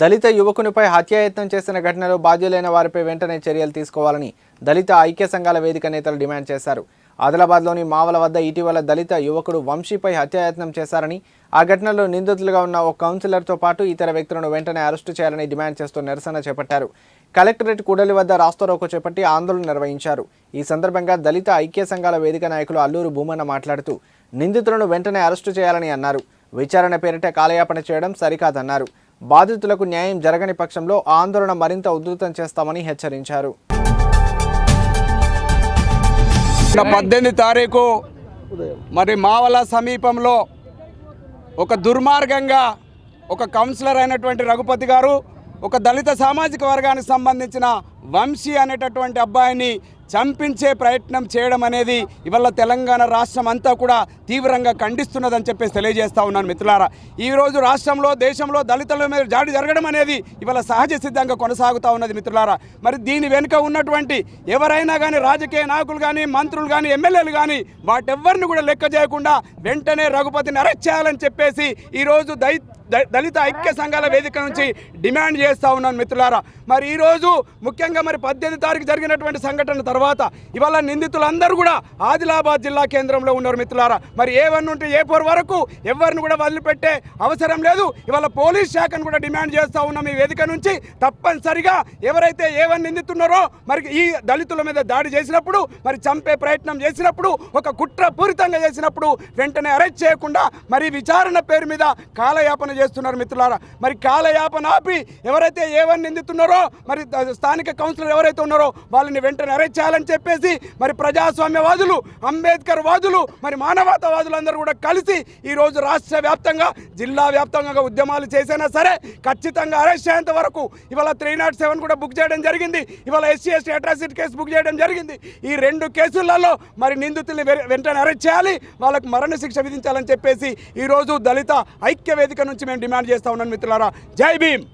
దళిత యువకునిపై హత్యాయత్నం చేసిన ఘటనలో బాధ్యులైన వారిపై వెంటనే చర్యలు తీసుకోవాలని దళిత ఐక్య సంఘాల వేదిక నేతలు డిమాండ్ చేశారు. ఆదిలాబాద్లోని మావల వద్ద ఇటీవల దళిత యువకుడు వంశీపై హత్యాయత్నం చేశారని ఆ ఘటనలో నిందితులుగా ఉన్న ఒక కౌన్సిలర్తో పాటు ఇతర వ్యక్తులను వెంటనే అరెస్టు చేయాలని డిమాండ్ చేస్తూ నిరసన చేపట్టారు. కలెక్టరేట్ కూడలి వద్ద రాస్తారోకో చేపట్టి ఆందోళన నిర్వహించారు. ఈ సందర్భంగా దళిత ఐక్య సంఘాల వేదిక నాయకులు అల్లూరు భూమన్న మాట్లాడుతూ నిందితులను వెంటనే అరెస్టు చేయాలని అన్నారు. విచారణ పేరిట కాలయాపన చేయడం సరికాదన్నారు. బాధితులకు న్యాయం జరగని పక్షంలో ఆందోళన మరింత ఉధృతం చేస్తామని హెచ్చరించారు. పద్దెనిమిది తారీఖు మరి మావల సమీపంలో ఒక దుర్మార్గంగా ఒక కౌన్సిలర్ అయినటువంటి రఘుపతి గారు ఒక దళిత సామాజిక వర్గానికి సంబంధించిన వంశీ అనేటటువంటి అబ్బాయిని చంపించే ప్రయత్నం చేయడం అనేది ఇవాళ తెలంగాణ రాష్ట్రం అంతా కూడా తీవ్రంగా ఖండిస్తున్నదని చెప్పేసి తెలియజేస్తా ఉన్నాను మిత్రులారా. ఈరోజు రాష్ట్రంలో దేశంలో దళితుల మీద జాడి జరగడం అనేది ఇవాళ సహజ సిద్ధంగా కొనసాగుతూ ఉన్నది మిత్రులారా. మరి దీని వెనుక ఉన్నటువంటి ఎవరైనా కానీ రాజకీయ నాయకులు కానీ మంత్రులు కానీ ఎమ్మెల్యేలు కానీ వాటెవ్వరిని కూడా లెక్క చేయకుండా వెంటనే రఘుపతిని అరెస్ట్ చేయాలని చెప్పేసి ఈరోజు దై దళిత ఐక్య సంఘాల వేదిక నుంచి డిమాండ్ చేస్తూ ఉన్నాను మిత్రులారా. మరి ఈరోజు ముఖ్యంగా మరి పద్దెనిమిది తారీఖు జరిగినటువంటి సంఘటన తర్వాత ఇవాళ నిందితులందరూ కూడా ఆదిలాబాద్ జిల్లా కేంద్రంలో ఉన్నారు మిత్రులారా. మరి ఏ వన్ ఏ ఫోర్ వరకు ఎవరిని కూడా వదిలిపెట్టే అవసరం లేదు. ఇవాళ పోలీస్ శాఖను కూడా డిమాండ్ చేస్తూ ఉన్నాం ఈ వేదిక నుంచి. తప్పనిసరిగా ఎవరైతే ఏవని నిందితున్నారో మరి ఈ దళితుల మీద దాడి చేసినప్పుడు మరి చంపే ప్రయత్నం చేసినప్పుడు ఒక కుట్రపూరితంగా చేసినప్పుడు వెంటనే అరెస్ట్ చేయకుండా మరి విచారణ పేరు మీద కాలయాపన చేస్తున్నారు మిత్రులారా. మరి కాలయాపన ఆపి ఎవరైతే ఏ నిందితున్నారో మరి స్థానిక కౌన్సిలర్ ఎవరైతే ఉన్నారో వాళ్ళని వెంటనే అరెస్ట్ చేయాలని చెప్పేసి మరి ప్రజాస్వామ్యవాదులు అంబేద్కర్ వాదులు మరి మానవతావాదులు అందరూ కూడా కలిసి ఈ రోజు రాష్ట్ర వ్యాప్తంగా జిల్లా వ్యాప్తంగా ఉద్యమాలు చేసినా సరే ఖచ్చితంగా అరెస్ట్ అయ్యేంత వరకు ఇవాళ త్రీ నాట్ సెవెన్ కూడా బుక్ చేయడం జరిగింది. ఇవాళ SC ST atrocity case book చేయడం జరిగింది. ఈ రెండు కేసులలో మరి నిందితుల్ని వెంటనే అరెస్ట్ చేయాలి. వాళ్ళకు మరణశిక్ష విధించాలని చెప్పేసి ఈ రోజు దళిత ఐక్య వేదిక నుంచి మేము డిమాండ్ చేస్తా ఉన్నాను మిత్రులారా. జై భీమ్!